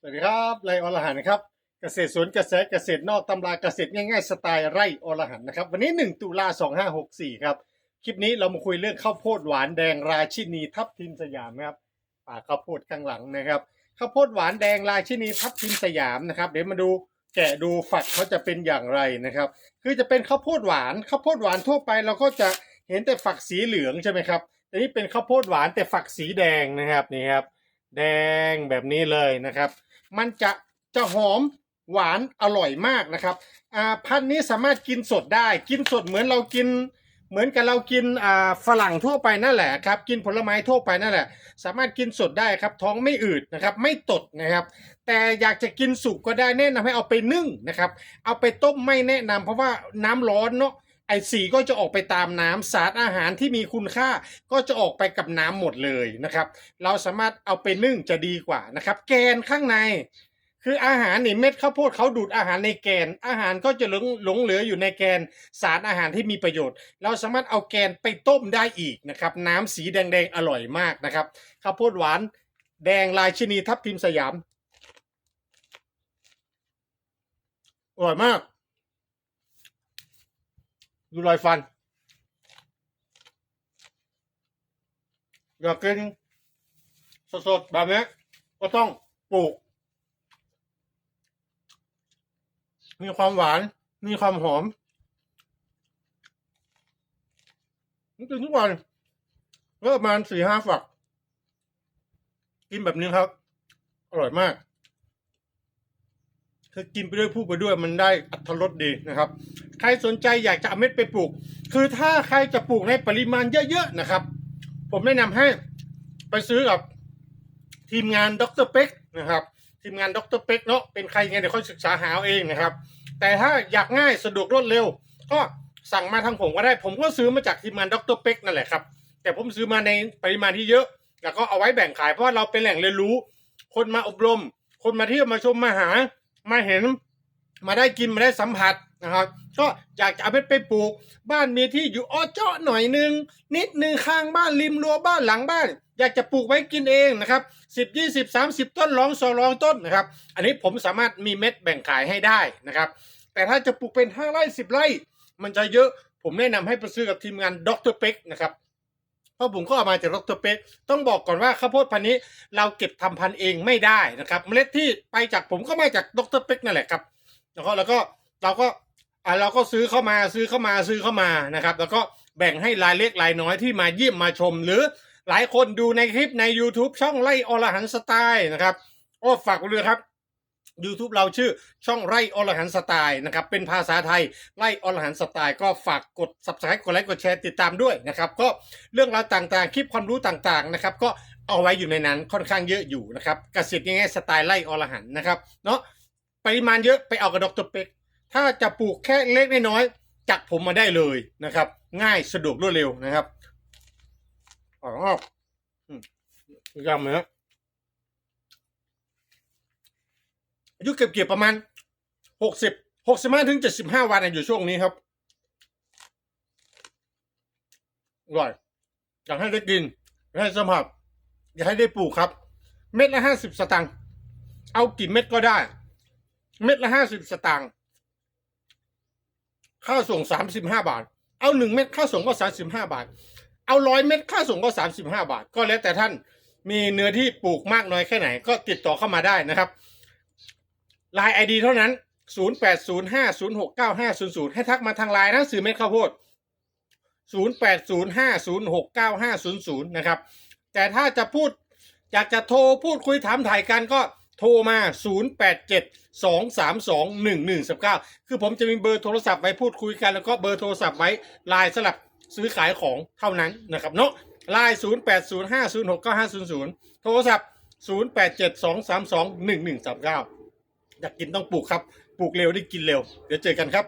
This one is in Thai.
สวัสดีครับไรอรหันนะครับเกษตรสวนกระแสเกษตรนอกตำราเกษตรง่ายๆสไตล์ไร่อรหันนะครับ วันนี้ 1 ตุลา2564 ครับ คลิปนี้เรามาคุยเรื่องข้าวโพดหวานแดงราชินีทับทิมสยามนะครับป่าข้าวโพดข้างหลังนะครับข้าวโพดหวานแดงราชินีทับทิมสยามนะครับเดี๋ยวมาดูแกะดูฝักเขาจะเป็นอย่างไรนะครับ คือจะเป็นข้าวโพดหวานข้าวโพดหวานทั่วไปเราก็จะเห็นแต่ฝักสีเหลืองใช่ไหมครับแต่นี่เป็นข้าวโพดหวานแต่ฝักสีแดงนะครับนี่ครับแดงแบบนี้เลยนะครับ มันจะจะหอมหวานอร่อยมากนะครับอ่าพันธุ์นี้สามารถกินสดได้ กินสดเหมือนเรากิน เหมือนกับเรากินอ่าฝรั่งทั่วไปนั่นแหละครับ กินผลไม้ทั่วไปนั่นแหละ สามารถกินสดได้ครับ ท้องไม่อืดนะครับ ไม่ตดนะครับ แต่อยากจะกินสุกก็ได้แนะนำให้เอาไปนึ่งนะครับ เอาไปต้มไม่แนะนำเพราะว่าน้ำร้อนเนาะ ไอสีก็จะออกไปตามน้ำสารอาหารที่มีคุณค่าก็จะออกไปกับน้ำหมดเลยนะครับ เราสามารถเอาไปนึ่งจะดีกว่านะครับ แกนข้างใน คืออาหารนี่เม็ดข้าวโพดเขาดูดอาหารในแกน อาหารก็จะหลงหลงเหลืออยู่ในแกนสารอาหารที่มีประโยชน์ เราสามารถเอาแกนไปต้มได้อีกนะครับ น้ำสีแดงๆอร่อยมากนะครับข้าวโพดหวานแดงลายชินีทับทิมสยามอร่อยมาก ดูรอยฟัน อยากกินสดๆแบบนี้ก็ต้องปลูก มีความหวาน มีความหอมนี่กินทุกวันก็ประมาณสี่ห้าฝัก กินแบบนี้ครับ อร่อยมาก คือกินไปด้วยพูดไปด้วยมันได้อัตรสดีนะครับ ใครสนใจอยากจะเอาเม็ดไปปลูก คือถ้าใครจะปลูกในปริมาณเยอะๆนะครับ ผมแนะนำให้ไปซื้อกับทีมงานดรเป็กนะครับ ทีมงานดรเป็กเนาะเป็นใครไงเดี๋ยวค่อยศึกษาหาเอาเองนะครับ แต่ถ้าอยากง่ายสะดวกรวดเร็ว ก็สั่งมาทางผมก็ได้ ผมก็ซื้อมาจากทีมงานดรเป็กนั่นแหละครับ แต่ผมซื้อมาในปริมาณที่เยอะ แล้วก็เอาไว้แบ่งขายเพราะว่าเราเป็นแหล่งเรียนรู้ คนมาอบรม คนมาเที่ยวมาชมมาหา มาเห็นมาได้กินมาได้สัมผัสนะครับ ก็อยากจะเอาไปไปปลูก บ้านมีที่อยู่อ้อเจาะหน่อยนึง นิดนึงข้างบ้านริมรั้วบ้านหลังบ้าน อยากจะปลูกไว้กินเองนะครับสิบยี่สิบสามสิบต้นร้องสองร้องต้นนะครับ อันนี้ผมสามารถมีเม็ดแบ่งขายให้ได้นะครับ แต่ถ้าจะปลูกเป็นห้าไร่สิบไร่ มันจะเยอะผมแนะนำให้ไปซื้อกับทีมงานดรเป็กนะครับ เพราะผมก็เอามาจากดรเป็กต้องบอกก่อนว่าข้าวโพดพันธุ์นี้เราเก็บทำพันธุ์เองไม่ได้นะครับ เมล็ดที่ไปจากผมก็มาจากดรเป็กนั่นแหละครับแล้วก็แล้วก็เราก็อ่าเราก็ซื้อเข้ามาซื้อเข้ามาซื้อเข้ามานะครับ แล้วก็แบ่งให้รายเล็กรายน้อยที่มาเยี่ยมมาชม หรือหลายคนดูในคลิปใน YouTube ช่องไล่อรหันสไตล์นะครับโอ้ฝากไว้เลยครับ YouTube เราชื่อช่องไร่อรหันสไตล์นะครับเป็นภาษาไทยไร่อรหันสไตล์ก็ฝากกด subscribe กดไลค์กดแชร์ติดตามด้วยนะครับก็เรื่องราวต่างๆ คลิปความรู้ต่างๆนะครับก็เอาไว้อยู่ในนั้นค่อนข้างเยอะอยู่นะครับเกษตรง่ายๆสไตล์ไร่อรหันนะครับเนาะปริมาณเยอะไปเอากับดรเป็กถ้าจะปลูกแค่เล็กน้อยจักผมมาได้เลยนะครับ ง่ายสะดวกรวดเร็วนะครับอ๋ออืมยำเลยนะ อายุเก็บเกี่ยวประมาณหกสิบหกสิบห้าถึงเจ็ดสิบห้าวันอยู่ช่วงนี้ครับอร่อยอยากให้ได้กินอยากให้สัมผัสอยากให้ได้ปลูกครับ เม็ดละห้าสิบสตางค์เอากี่เม็ดก็ได้ เม็ดละห้าสิบสตางค์ค่าส่งสามสิบห้าบาท เอาหนึ่งเม็ดค่าส่งก็สามสิบห้าบาท เอาร้อยเม็ดค่าส่งก็สามสิบห้าบาท ก็แล้วแต่ท่านมีเนื้อที่ปลูกมากน้อยแค่ไหนก็ติดต่อเข้ามาได้นะครับ ไลน์ไอดีเท่านั้นศูนย์แปดศูนย์ห้าศูนย์หกเก้าห้าศูนย์ศูนย์ให้ทักมาทางไลน์นะสื่อเม็ดข้าวโพดศูนย์แปดศูนย์ห้าศูนย์หกเก้าห้าศูนย์ศูนย์นะครับ แต่ถ้าจะพูดอยากจะโทรพูดคุยถามถ่ายกันก็โทรมา 087 232 1119 คือผมจะมีเบอร์โทรศัพท์ไว้พูดคุยกัน แล้วก็เบอร์โทรศัพท์ไว้ไลน์สลับซื้อขายของเท่านั้นนะครับเนาะไลน์0805069500 โทรศัพท์ 087 232 1139 อยากกินต้องปลูกครับ ปลูกเร็วได้กินเร็ว เดี๋ยวเจอกันครับ